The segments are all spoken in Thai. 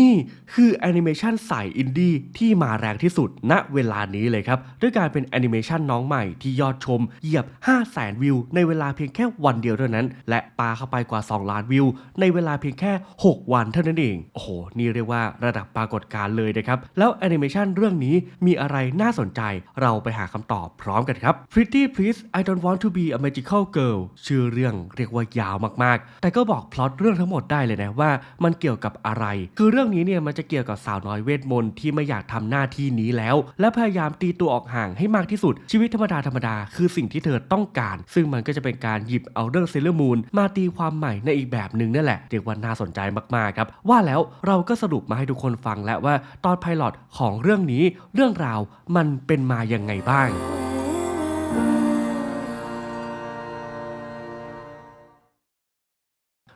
นี่คือแอนิเมชันสายอินดี้ที่มาแรงที่สุดณเวลานี้เลยครับ ด้วยการเป็นแอนิเมชันน้องใหม่ที่ยอดชมเหยียบ 5 0 0แสนวิว ในเวลาเพียงแค่วันเดียวเท่านั้น และปาเข้าไปกว่า 2 ล้านวิว ในเวลาเพียงแค่ 6 วันเท่านั้นเอง โอ้โห นี่เรียกว่าระดับปรากฏการณ์เลยนะครับ แล้วแอนิเมชันเรื่องนี้มีอะไรน่าสนใจ เราไปหาคำตอบพร้อมกันครับ Pretty Please I Don't Want to Be a Magical Girl ชื่อเรื่องเรียกว่ายาวมากๆ แต่ก็บอกพล็อตเรื่องทั้งหมดได้เลยนะว่ามันเกี่ยวกับอะไรคือเรื่องื่องนี้เนี่ยมันจะเกี่ยวกับสาวน้อยเวทมนต์ที่ไม่อยากทำหน้าที่นี้แล้ว และพยายามตีตัวออกห่างให้มากที่สุด ชีวิตธรรมดาธรรมดาคือสิ่งที่เธอต้องการ ซึ่งมันก็จะเป็นการหยิบเอาเรื่องเซเลอร์มูนมาตีความใหม่ในอีกแบบหนึ่งนั่นแหละเรียกว่าน่าสนใจมากๆครับ ว่าแล้วเราก็สรุปมาให้ทุกคนฟังแล้วว่าตอนไพลอตของเรื่องนี้เรื่องราวมันเป็นมายังไงบ้าง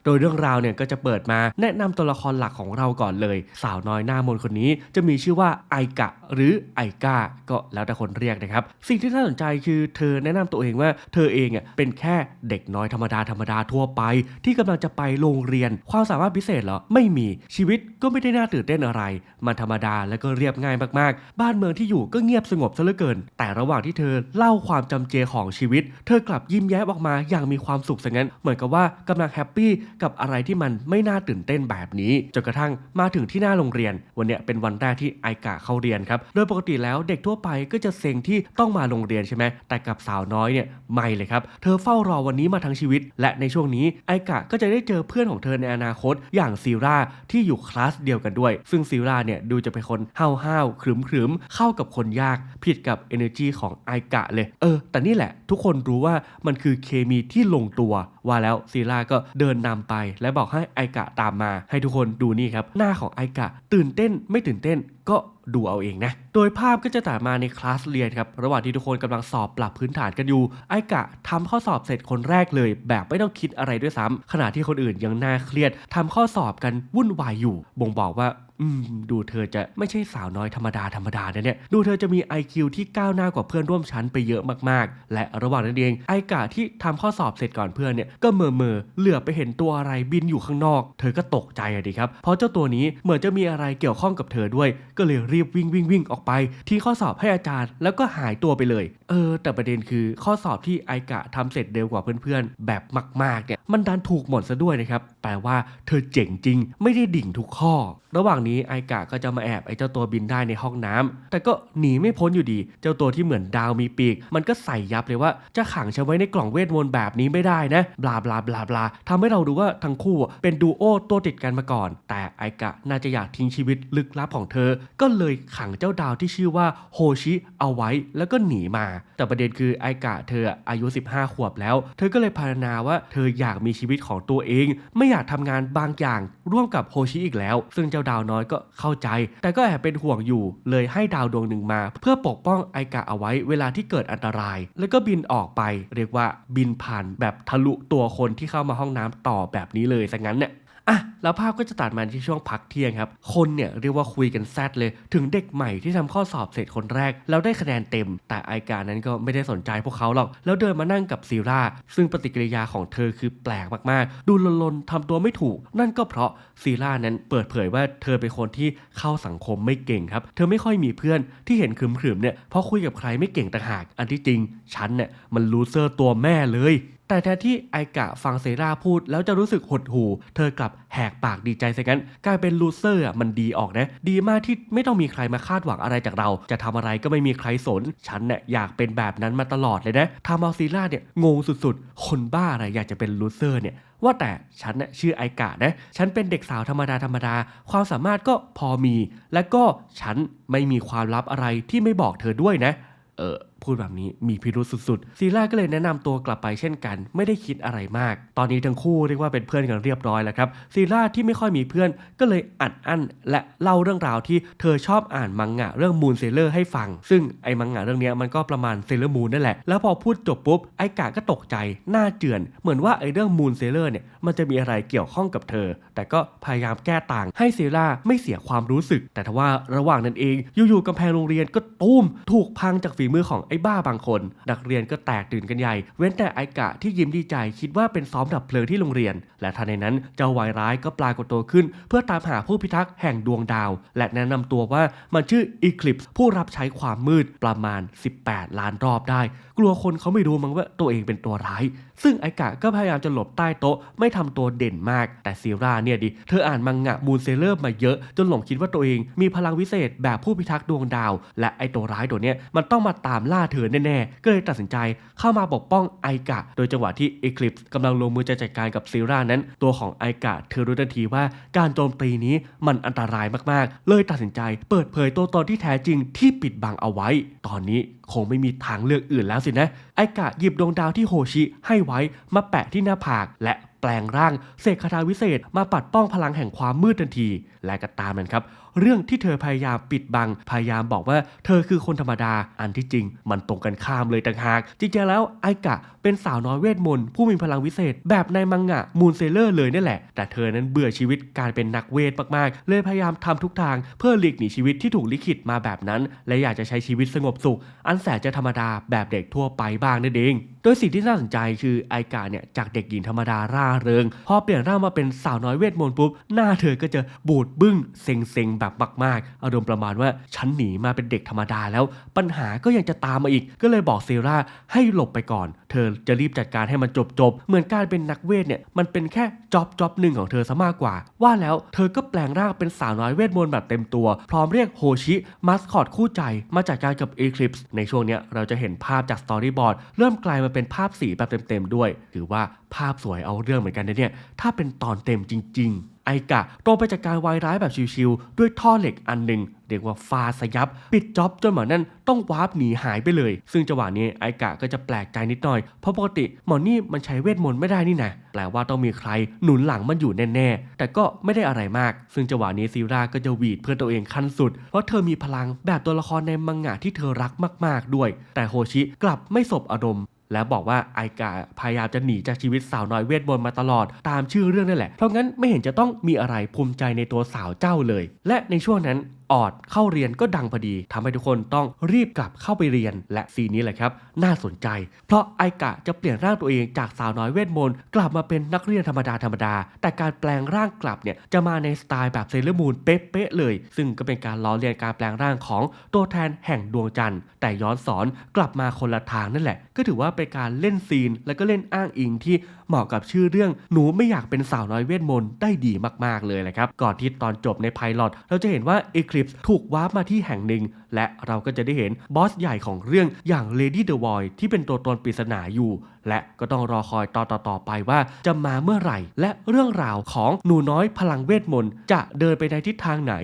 โดยเรื่องราวเนี่ยก็จะเปิดมาแนะนำตัวละครหลักของเราก่อนเลย สาวน้อยหน้ามนคนนี้จะมีชื่อว่าไอกะหรือไอกาก็แล้วแต่คนเรียกนะครับ สิ่งที่น่าสนใจคือเธอแนะนำตัวเองว่าเธอเองอะเป็นแค่เด็กน้อยธรรมดาธรรมดาทั่วไป ที่กำลังจะไปโรงเรียน ความสามารถพิเศษเหรอไม่มีชีวิตก็ไม่ได้น่าตื่นเต้นอะไร มันธรรมดาแล้วก็เรียบง่ายมากๆ บ้านเมืองที่อยู่ก็เงียบสงบซะเหลือเกิน แต่ระหว่างที่เธอเล่าความจำเจของชีวิต เธอกลับยิ้มแย้มออกมาอย่างมีความสุขซะงั้น เหมือนกับว่ากำลังแฮปปี้กับอะไรที่มันไม่น่าตื่นเต้นแบบนี้จนกระทั่งมาถึงที่หน้าโรงเรียน วันเนี้ยเป็นวันแรกที่ไอกะเข้าเรียนครับโดยปกติแล้วเด็กทั่วไปก็จะเซ็งที่ต้องมาโรงเรียนใช่ไหมแต่กับสาวน้อยเนี่ยไม่เลยครับเธอเฝ้ารอวันนี้มาทั้งชีวิต และในช่วงนี้ไอกะก็จะได้เจอเพื่อนของเธอในอนาคต อย่างซีราที่อยู่คลาสเดียวกันด้วย ซึ่งซีราเนี่ยดูจะเป็นคนห้าวห้าวขรึมขรึมเข้ากับคนยากผิดกับ energy ของไอกะเลย เออ แต่นี่แหละ ทุกคนรู้ว่ามันคือเคมีที่ลงตัว ว่าแล้วซีราก็เดินนำไป และบอกให้ไอกะตามมา ให้ทุกคนดูนี่ครับ หน้าของไอกะตื่นเต้นไม่ตื่นเต้นก็ ดูเอาเองนะ โดยภาพก็จะตัดมาในคลาสเรียนครับ ระหว่างที่ทุกคนกำลังสอบปรับพื้นฐานกันอยู่ ไอกะทำข้อสอบเสร็จคนแรกเลย แบบไม่ต้องคิดอะไรด้วยซ้ำขณะที่คนอื่นยังน่าเครียดทำข้อสอบกันวุ่นวายอยู่ บ่งบอกว่าอืมดูเธอจะไม่ใช่สาวน้อยธรรมดาธรรมดานะเนี่ย ดูเธอจะมี IQ ที่ก้าวหน้ากว่าเพื่อนร่วมชั้นไปเยอะมากๆ และระหว่างนั้นเองไอกะที่ทำข้อสอบเสร็จก่อนเพื่อนเนี่ยก็เมอเมอเหลือบไปเห็นตัวอะไรบินอยู่ข้างนอก เธอก็ตกใจอะดิครับ เพราะเจ้าตัวนี้เหมือนจะมีอะไรเกี่ยวข้องกับเธอด้วย ก็เลยรีบวิ่งวิ่งวิ่งออกไปทิ้งข้อสอบให้อาจารย์ แล้วก็หายตัวไปเลย เออ แต่ประเด็นคือข้อสอบที่ไอกะทำเสร็จเร็วกว่าเพื่อนๆ แบบมากๆเนี่ยมันดันถูกหมดซะด้วยนะครับแปลว่าเธอเจ๋งจริง ไม่ได้ดิ่งทุกข้อ ระหว่างนี้ไอกะก็จะมาแอบไอเจ้าตัวบินได้ในห้องน้ำแต่ก็หนีไม่พ้นอยู่ดี เจ้าตัวที่เหมือนดาวมีปีก มันก็ใส่ยับเลยว่าจะขังฉันไว้ในกล่องเวทมนต์แบบนี้ไม่ได้นะบลาบลาบลาบลาทำให้เราดูว่าทั้งคู่เป็นดูโอตัวติดกันมาก่อน แต่ไอกะน่าจะอยากทิ้งชีวิตลึกลับของเธอก็เลยขังเจ้าดาวที่ชื่อว่าโฮชิเอาไว้แล้วก็หนีมา แต่ประเด็นคือไอกะเธออายุ 15 ขวบแล้ว เธอก็เลยพารณนาว่าเธออยากมีชีวิตของตัวเอง ไม่อยากทำงานบางอย่างร่วมกับโฮชิอีกแล้ว ซึ่งเจ้าดาวน้อยก็เข้าใจ แต่ก็แอบเป็นห่วงอยู่ เลยให้ดาวดวงหนึ่งมา เพื่อปกป้องไอกะเอาไว้เวลาที่เกิดอันตราย แล้วก็บินออกไป เรียกว่าบินผ่านแบบทะลุตัวคนที่เข้ามาห้องน้ำต่อแบบนี้เลยซะงั้นเนี่ย อะแล้วภาพก็จะตัดมาที่ช่วงพักเที่ยงครับ คนเนี่ยเรียกว่าคุยกันแซดเลย ถึงเด็กใหม่ที่ทำข้อสอบเสร็จคนแรก แล้วได้คะแนนเต็ม แต่ไอการนั้นก็ไม่ได้สนใจพวกเขาหรอก แล้วเดินมานั่งกับซีราซึ่งปฏิกิริยาของเธอคือแปลกมากๆ ดูลนๆทำตัวไม่ถูก นั่นก็เพราะซีรานั้นเปิดเผยว่าเธอเป็นคนที่เข้าสังคมไม่เก่งครับ เธอไม่ค่อยมีเพื่อนที่เห็นขึมๆเนี่ยเพราะคุยกับใครไม่เก่งต่างหาก อันที่จริงฉันเนี่ยมันลูเซอร์ตัวแม่เลย แต่แทนที่ไอกะฟังเซราพูดแล้วจะรู้สึกหดหู่ เธอกลับแหกปากดีใจซะงั้น กลายเป็นลูเซอร์อะมันดีออกนะ ดีมากที่ไม่ต้องมีใครมาคาดหวังอะไรจากเรา จะทำอะไรก็ไม่มีใครสน ฉันเนี่ยอยากเป็นแบบนั้นมาตลอดเลยนะทำเอาซีราเนี่ยงงสุดๆ คนบ้าอะไรอยากจะเป็นลูเซอร์เนี่ยว่าแต่ฉันน่ะชื่อไอกะนะ ฉันเป็นเด็กสาวธรรมดาธรรมดา ความสามารถก็พอมี และก็ฉันไม่มีความลับอะไรที่ไม่บอกเธอด้วยนะ เออ พูดแบบนี้มีพิรุษสุดๆ ซีล่าก็เลยแนะนำตัวกลับไปเช่นกัน ไม่ได้คิดอะไรมาก ตอนนี้ทั้งคู่เรียกว่าเป็นเพื่อนกันเรียบร้อยแล้วครับ ซีล่าที่ไม่ค่อยมีเพื่อนก็เลยอัดอั้น และเล่าเรื่องราวที่เธอชอบอ่านมังงะเรื่องมูนเซเลอร์ให้ฟัง ซึ่งไอ้มังงะเรื่องนี้มันก็ประมาณเซเลอร์มูนนั่นแหละ แล้วพอพูดจบปุ๊บไอ้กาก็ตกใจหน้าเจือน เหมือนว่าไอ้เรื่องมูนเซเลอร์เนี่ยมันจะมีอะไรเกี่ยวข้องกับเธอ แต่ก็พยายามแก้ต่างให้ซีล่าไม่เสียความรู้สึก แต่ทว่าระหว่างนั้นเองอยู่ๆกำแพงโรงเรียนก็ตุ้มถูกพังจากฝีมือของไออ้บ้าบางคน นักเรียนก็แตกตื่นกันใหญ่ เว้นแต่ไอกะที่ยิ้มดีใจคิดว่าเป็นซ้อมดับเพลิงที่โรงเรียน และทันในนั้นเจ้าวายร้ายก็ปรากฏตัวขึ้น เพื่อตามหาผู้พิทักษ์แห่งดวงดาว และแนะนำตัวว่ามันชื่อ Eclipse ผู้รับใช้ความมืดประมาณ 18 ล้านรอบได้ กลัวคนเขาไม่รู้มั้งว่าตัวเองเป็นตัวร้าย ซึ่งไอกะก็พยายามจะหลบใต้โต๊ะไม่ทำตัวเด่นมาก แต่ซีราเนี่ยดิเธออ่านมังงะมูนเซเลอร์มาเยอะ จนหลงคิดว่าตัวเองมีพลังวิเศษแบบผู้พิทักษ์ดวงดาว และไอตัวร้ายตัวเนี้ยมันต้องมาตามล่าเธอแน่ๆ ก็เลยตัดสินใจเข้ามาปกป้องไอกะ โดยจังหวะที่เอคลิปส์กำลังลงมือจะจัดการกับซีรานั้น ตัวของไอกะเธอรู้ทันทีว่าการโจมตีนี้มันอันตรายมากๆ เลยตัดสินใจเปิดเผยตัวตนที่แท้จริงที่ปิดบังเอาไว้ ตอนนี้คงไม่มีทางเลือกอื่นแล้วสินะ ไอกะหยิบดวงดาวที่โฮชิให้ไว้มาแปะที่หน้าผากและแปลงร่างเสกคาถาวิเศษมาปัดป้องพลังแห่งความมืดทันที และก็ตามนั้นครับ เรื่องที่เธอพยายามปิดบัง พยายามบอกว่าเธอคือคนธรรมดา อันที่จริง มันตรงกันข้ามเลยต่างหาก จริงๆแล้วไอกะเป็นสาวน้อยเวทมนต์ผู้มีพลังวิเศษ แบบในมังงะมูนเซเลอร์เลยนั่แหละ แต่เธอนั้นเบื่อชีวิตการเป็นนักเวทมากๆ เลยพยายามทำทุกทางเพื่อหลีกหนีชีวิตที่ถูกลิขิตมาแบบนั้น และอยากจะใช้ชีวิตสงบสุข อันแสนจะธรรมดาแบบเด็กทั่วไปบ้างนั่นเอง โดยสิ่งที่น่าสนใจคือไอกาเนี่ยจากเด็กหญิงธรรมดาร่าเริง พอเปลี่ยนร่างมาเป็นสาวน้อยเวทมนต์ปุ๊บ หน้าเธอก็จะบูดบึ้งเซ็งๆแบบมากๆ อารมณ์ประมาณว่าฉันหนีมาเป็นเด็กธรรมดาแล้ว ปัญหาก็ยังจะตามมาอีก ก็เลยบอกเซราให้หลบไปก่อน เธอจะรีบจัดการให้มันจบๆเหมือนการเป็นนักเวทเนี่ยมันเป็นแค่จ็อบจ็อบหนึ่งของเธอซะมากกว่า ว่าแล้วเธอก็แปลงร่างเป็นสาวน้อยเวทมนต์แบบเต็มตัว พร้อมเรียกโฮชิมัสคอตคู่ใจมาจัดการกับ Eclipse ในช่วงเนี้ยเราจะเห็นภาพจากสตอรี่บอร์ดเริ่มกลายมาเป็นภาพสีแบบเต็มๆด้วย ถือว่าภาพสวยเอาเรื่องเหมือนกันนะเนี่ย ถ้าเป็นตอนเต็มจริง ๆ ไอกะตรงไปจัดการวายร้ายแบบชิวๆด้วยท่อเหล็กอันหนึ่งเรียกว่าฟาสยับ ปิดจ็อบจนหมอนั่นต้องวาร์ปหนีหายไปเลย ซึ่งจังหวะนี้ไอกะก็จะแปลกใจนิดหน่อย เพราะปกติหมอนี่มันใช้เวทมนต์ไม่ได้นี่นะแปลว่าต้องมีใครหนุนหลังมันอยู่แน่ๆ แต่ก็ไม่ได้อะไรมาก ซึ่งจังหวะนี้ซีราก็จะหวีดเพื่อตัวเองขั้นสุด เพราะเธอมีพลังแบบตัวละครในมังงะที่เธอรักมาก ๆด้วย แต่โฮชิกลับไม่สบอารมณ์ แล้วบอกว่าไอกาพยายามจะหนีจากชีวิตสาวน้อยเวทมนต์มาตลอดตามชื่อเรื่องนั่นแหละ เพราะงั้นไม่เห็นจะต้องมีอะไรภูมิใจในตัวสาวเจ้าเลย และในช่วงนั้นออดเข้าเรียนก็ดังพอดีทำให้ทุกคนต้องรีบกลับเข้าไปเรียน และซีนนี้แหละครับ น่าสนใจ เพราะไอกะจะเปลี่ยนร่างตัวเองจากสาวน้อยเวทมนต์กลับมาเป็นนักเรียนธรรมดาธรรมดา แต่การแปลงร่างกลับเนี่ยจะมาในสไตล์แบบเซเลอร์มูนเป๊ะๆเลย ซึ่งก็เป็นการล้อเลียนการแปลงร่างของตัวแทนแห่งดวงจันทร์ แต่ย้อนสอนกลับมาคนละทางนั่นแหละ ก็ถือว่าเป็นการเล่นซีน และก็เล่นอ้างอิงที่เหมาะกับชื่อเรื่องหนูไม่อยากเป็นสาวน้อยเวทมนต์ได้ดีมากๆเลยแหละครับก่อนที่ตอนจบในไพลอตเราจะเห็นว่าเอกลิปส์ถูกวาร์ปมาที่แห่งหนึ่ง และเราก็จะได้เห็นบอสใหญ่ของเรื่องอย่าง Lady the Void ที่เป็นตัวตนปริศนาอยู่ และก็ต้องรอคอยตอนต่อๆไปว่าจะมาเมื่อไหร่ และเรื่องราวของหนูน้อยพลังเวทมนต์จะเดินไปในทิศทางไหน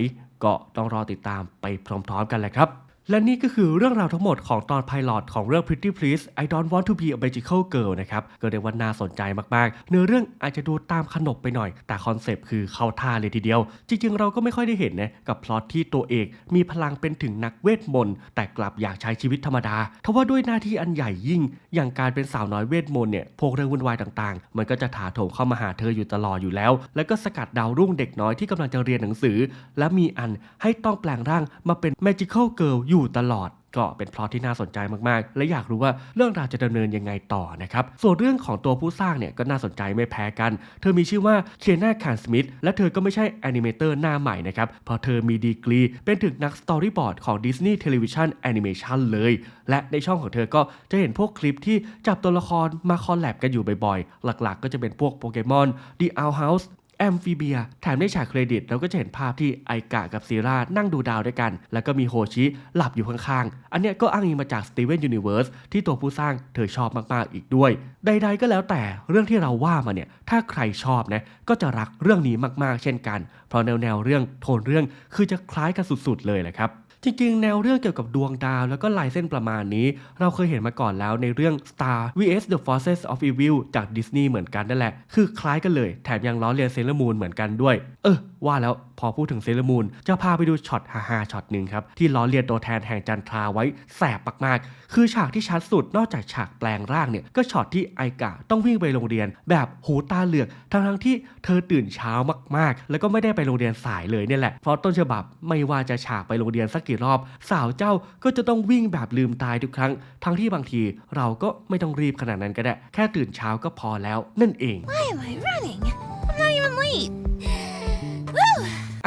ก็ต้องรอติดตามไปพร้อมๆกันเลยครับ และนี่ก็คือเรื่องราวทั้งหมดของตอนไพลอตของเรื่อง Pretty Please I Don't Want to Be a Magical Girl นะครับก็เรียกว่าน่าสนใจมากๆ เนื้อเรื่องอาจจะดูตามขนบไปหน่อย แต่คอนเซปต์คือเข้าท่าเลยทีเดียว จริงๆ เราก็ไม่ค่อยได้เห็นนะกับพล็อตที่ตัวเอกมีพลังเป็นถึงนักเวทมนต์แต่กลับอยากใช้ชีวิตธรรมดาทว่าด้วยหน้าที่อันใหญ่ยิ่ง อย่างการเป็นสาวน้อยเวทมนต์เนี่ยพวกเรื่องวุ่นวายต่างๆ มันก็จะถาโถมเข้ามาหาเธออยู่ตลอดอยู่แล้ว แล้วก็สกัดดาวรุ่งเด็กน้อยที่กำลังจะเรียนหนังสือ และมีอันให้ต้องแปลงร่างมาเป็น Magical Girl อยู่ตลอดก็เป็นพล็อตที่น่าสนใจมากๆ และอยากรู้ว่าเรื่องราวจะดำเนินยังไงต่อนะครับ ส่วนเรื่องของตัวผู้สร้างเนี่ยก็น่าสนใจไม่แพ้กัน เธอมีชื่อว่าเคียนาคานสมิธและเธอก็ไม่ใช่แอนิเมเตอร์หน้าใหม่นะครับ เพราะเธอมีดีกรี เป็นถึงนักสตอรี่บอร์ดของ Disney Television Animation เลย และในช่องของเธอก็จะเห็นพวกคลิปที่จับตัวละครมาคอลแลบกันอยู่บ่อยๆ หลักๆ ก็จะเป็นพวกโปเกมอน The Owl House แอมฟิเบียแถมได้ฉากเครดิตเราก็จะเห็นภาพที่ไอกะกับซีรานั่งดูดาวด้วยกัน แล้วก็มีโฮชิหลับอยู่ข้างๆ อันเนี้ยก็อ้างอิงมาจากสตีเวนยูนิเวิร์สที่ตัวผู้สร้างเธอชอบมากๆอีกด้วย ใด ๆ ก็แล้วแต่เรื่องที่เราว่ามาเนี่ยถ้าใครชอบนะก็จะรักเรื่องนี้มากๆ เช่นกัน เพราะแนวๆเรื่องโทนเรื่องคือจะคล้ายกันสุดๆเลยแหละครับ จริงๆ แนวเรื่องเกี่ยวกับดวงดาว แล้วก็ลายเส้นประมาณนี้ เราเคยเห็นมาก่อนแล้วในเรื่อง Star vs The Forces of Evil จากดิสนีย์เหมือนกันนั่นแหละ คือคล้ายกันเลย แถมยังล้อเลียนเซเลอร์มูนเหมือนกันด้วย เออ ว่าแล้วพอพูดถึงเซเลอร์มูนจะพาไปดูช็อตฮาๆช็อตหนึ่งครับ ที่ล้อเลียนตัวแทนแห่งจันทราไว้แสบมากๆ คือฉากที่ชัดสุดนอกจากฉากแปลงร่างเนี่ยก็ช็อตที่ไอกะต้องวิ่งไปโรงเรียน แบบหูตาเหลือกทั้งๆที่เธอตื่นเช้ามากๆ แล้วก็ไม่ได้ไปโรงเรียนสายเลยเนี่ยแหละเพราะต้นฉบับไม่ว่าจะฉากไปโรงเรียนสักกี่รอบ สาวเจ้าก็จะต้องวิ่งแบบลืมตายทุกครั้ง ทั้งที่บางทีเราก็ไม่ต้องรีบขนาดนั้นก็ได้ แค่ตื่นเช้าก็พอแล้วนั่นเอง Why am I running? I'm not even late.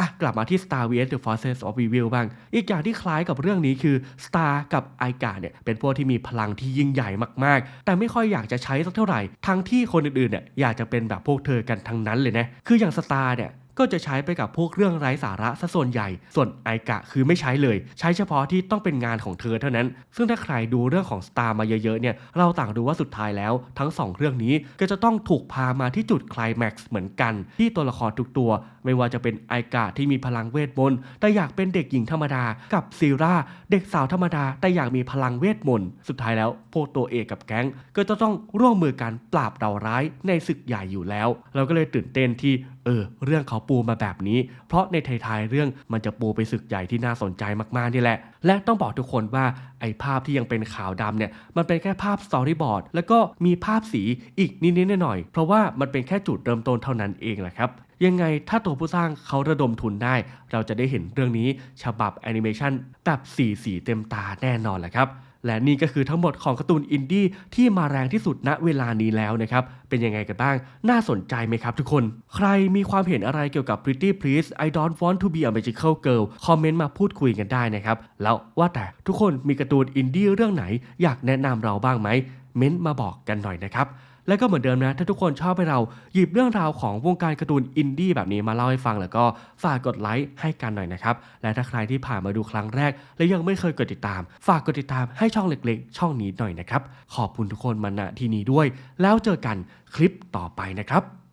อะกลับมาที่ Star vs The Forces of Evil บ้าง อีกอย่างที่คล้ายกับเรื่องนี้คือ Star กับไอกาเนี่ยเป็นพวกที่มีพลังที่ยิ่งใหญ่มากๆ แต่ไม่ค่อยอยากจะใช้สักเท่าไหร่ ทั้งที่คนอื่นๆเนี่ยอยากจะเป็นแบบพวกเธอกันทั้งนั้นเลยนะ คืออย่าง Star เนี่ย ก็จะใช้ไปกับพวกเรื่องไร้สาระซะส่วนใหญ่ ส่วนไอกะคือไม่ใช้เลย ใช้เฉพาะที่ต้องเป็นงานของเธอเท่านั้น ซึ่งถ้าใครดูเรื่องของ Star มาเยอะๆเนี่ย เราต่างรู้ว่าสุดท้ายแล้ว ทั้งสองเรื่องนี้ก็จะต้องถูกพามาที่จุดคลายแม็กซ์เหมือนกัน ที่ตัวละครทุกตัว ไม่ว่าจะเป็นไอกะที่มีพลังเวทมนต์แต่อยากเป็นเด็กหญิงธรรมดา กับซีราเด็กสาวธรรมดา แต่อยากมีพลังเวทมนต์สุดท้ายแล้วพวกตัวเอกกับแก๊งก็จะต้องร่วมมือกันปราบดาวร้ายในศึกใหญ่อยู่แล้ว เราก็เลยตื่นเต้นที่ เออ เรื่องเขาปูมาแบบนี้ เพราะในท้ายๆเรื่องมันจะปูไปศึกใหญ่ที่น่าสนใจมากๆนี่แหละ และต้องบอกทุกคนว่าไอ้ภาพที่ยังเป็นขาวดำเนี่ย มันเป็นแค่ภาพสตอรี่บอร์ดแล้วก็มีภาพสีอีกนิดๆหน่อยๆเพราะว่ามันเป็นแค่จุดเริ่มต้นเท่านั้นเองแหละครับยังไงถ้าตัวผู้สร้างเขาระดมทุนได้ เราจะได้เห็นเรื่องนี้ฉบับแอนิเมชันแบบสีสีเต็มตาแน่นอนแหละครับ และนี่ก็คือทั้งหมดของการ์ตูนอินดี้ที่มาแรงที่สุดณเวลานี้แล้วนะครับ เป็นยังไงกันบ้าง น่าสนใจไหมครับทุกคน ใครมีความเห็นอะไรเกี่ยวกับ Pretty Please I Don't Want to Be a Magical Girl คอมเมนต์มาพูดคุยกันได้นะครับ แล้วว่าแต่ทุกคนมีการ์ตูนอินดี้เรื่องไหนอยากแนะนำเราบ้างไหม เม้นต์มาบอกกันหน่อยนะครับ และก็เหมือนเดิมนะ ถ้าทุกคนชอบให้เราหยิบเรื่องราวของวงการการ์ตูนอินดี้แบบนี้มาเล่าให้ฟัง แล้วก็ฝากกดไลค์ให้กันหน่อยนะครับ และถ้าใครที่ผ่านมาดูครั้งแรก และยังไม่เคยกดติดตาม ฝากกดติดตามให้ช่องเล็กๆ ช่องนี้หน่อยนะครับ ขอบคุณทุกคนมาณที่นี้ด้วย แล้วเจอกันคลิปต่อไปนะครับ